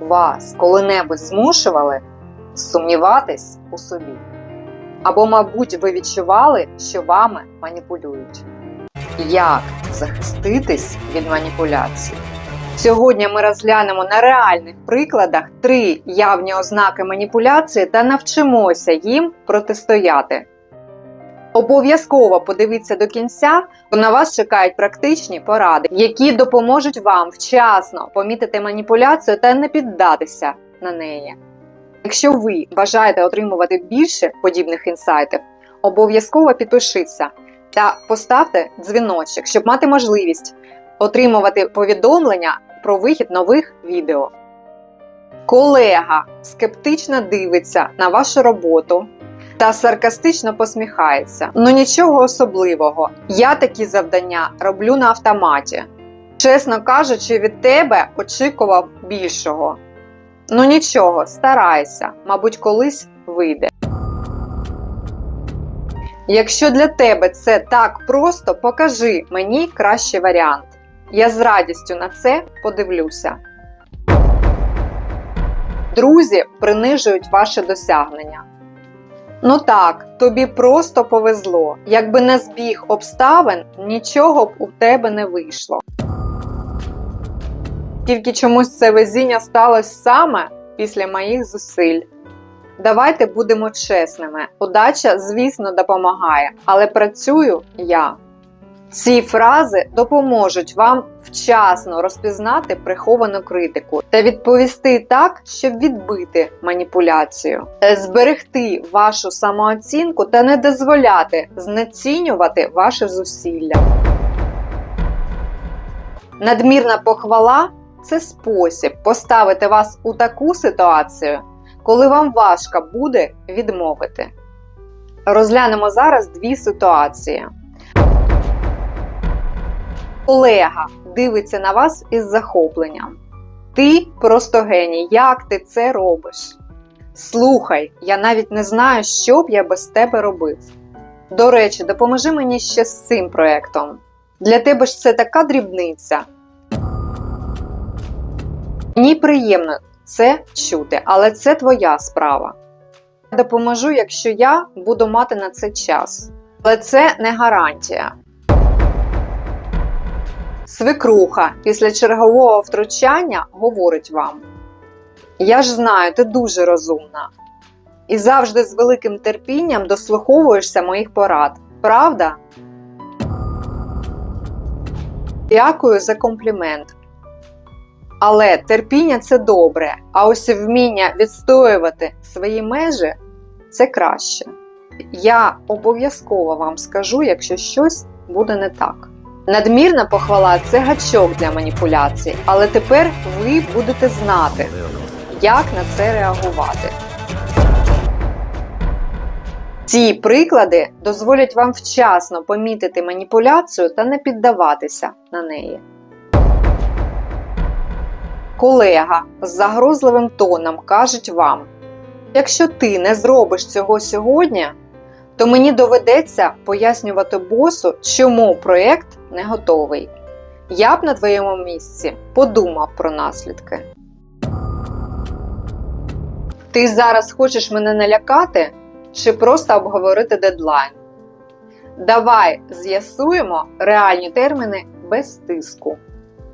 вас коли-небудь змушували сумніватись у собі? Або, мабуть, ви відчували, що вами маніпулюють? Як захиститись від маніпуляцій? Сьогодні ми розглянемо на реальних прикладах три явні ознаки маніпуляції та навчимося їм протистояти. Обов'язково подивіться до кінця, бо на вас чекають практичні поради, які допоможуть вам вчасно помітити маніпуляцію та не піддатися на неї. Якщо ви бажаєте отримувати більше подібних інсайтів, обов'язково підпишіться та поставте дзвіночок, щоб мати можливість отримувати повідомлення про вихід нових відео. Колега скептично дивиться на вашу роботу та саркастично посміхається. Ну нічого особливого. Я такі завдання роблю на автоматі. Чесно кажучи, від тебе очікував більшого. Ну нічого, старайся, мабуть, колись вийде. Якщо для тебе це так просто, покажи мені кращий варіант. Я з радістю на це подивлюся. Друзі принижують ваше досягнення. Ну так, тобі просто повезло. Якби не збіг обставин, нічого б у тебе не вийшло. Тільки чомусь це везіння сталося саме після моїх зусиль. Давайте будемо чесними. Удача, звісно, допомагає, але працюю я. Ці фрази допоможуть вам вчасно розпізнати приховану критику та відповісти так, щоб відбити маніпуляцію, зберегти вашу самооцінку та не дозволяти знецінювати ваші зусилля. Надмірна похвала це спосіб поставити вас у таку ситуацію, коли вам важко буде відмовити. Розглянемо зараз дві ситуації. Колега дивиться на вас із захопленням. Ти просто геній, як ти це робиш? Слухай, я навіть не знаю, що б я без тебе робив. До речі, допоможи мені ще з цим проєктом. Для тебе ж це така дрібниця. Мені приємно це чути, але це твоя справа. Я допоможу, якщо я буду мати на це час. Але це не гарантія. Свекруха після чергового втручання говорить вам: Я ж знаю, ти дуже розумна. І завжди з великим терпінням дослуховуєшся моїх порад. Правда? Дякую за комплімент. Але терпіння це добре, а ось вміння відстоювати свої межі це краще. Я обов'язково вам скажу, якщо щось буде не так. Надмірна похвала це гачок для маніпуляцій, але тепер ви будете знати, як на це реагувати. Ці приклади дозволять вам вчасно помітити маніпуляцію та не піддаватися на неї. Колега з загрозливим тоном кажуть вам: якщо ти не зробиш цього сьогодні, то мені доведеться пояснювати босу, чому проєкт не готовий. Я б на твоєму місці подумав про наслідки. Ти зараз хочеш мене налякати чи просто обговорити дедлайн? Давай з'ясуємо реальні терміни без тиску.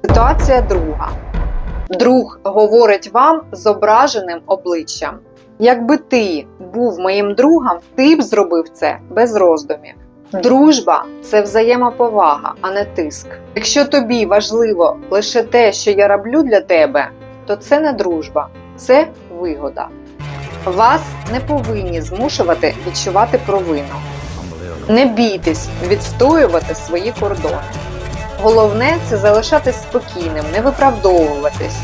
Ситуація друга. Друг говорить вам з ображеним обличчям. Якби ти був моїм другом, ти б зробив це без роздумів. Дружба це взаємоповага, а не тиск. Якщо тобі важливо лише те, що я роблю для тебе, то це не дружба, це вигода. Вас не повинні змушувати відчувати провину. Не бійтесь відстоювати свої кордони. Головне це залишатись спокійним, не виправдовуватись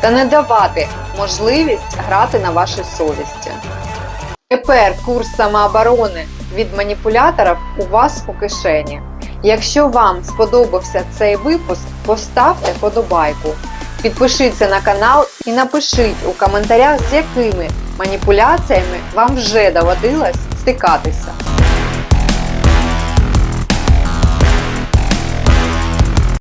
та не давати можливість грати на вашій совісті. Тепер курс самооборони від маніпуляторів у вас у кишені. Якщо вам сподобався цей випуск, поставте подобайку, підпишіться на канал і напишіть у коментарях, з якими маніпуляціями вам вже доводилось стикатися.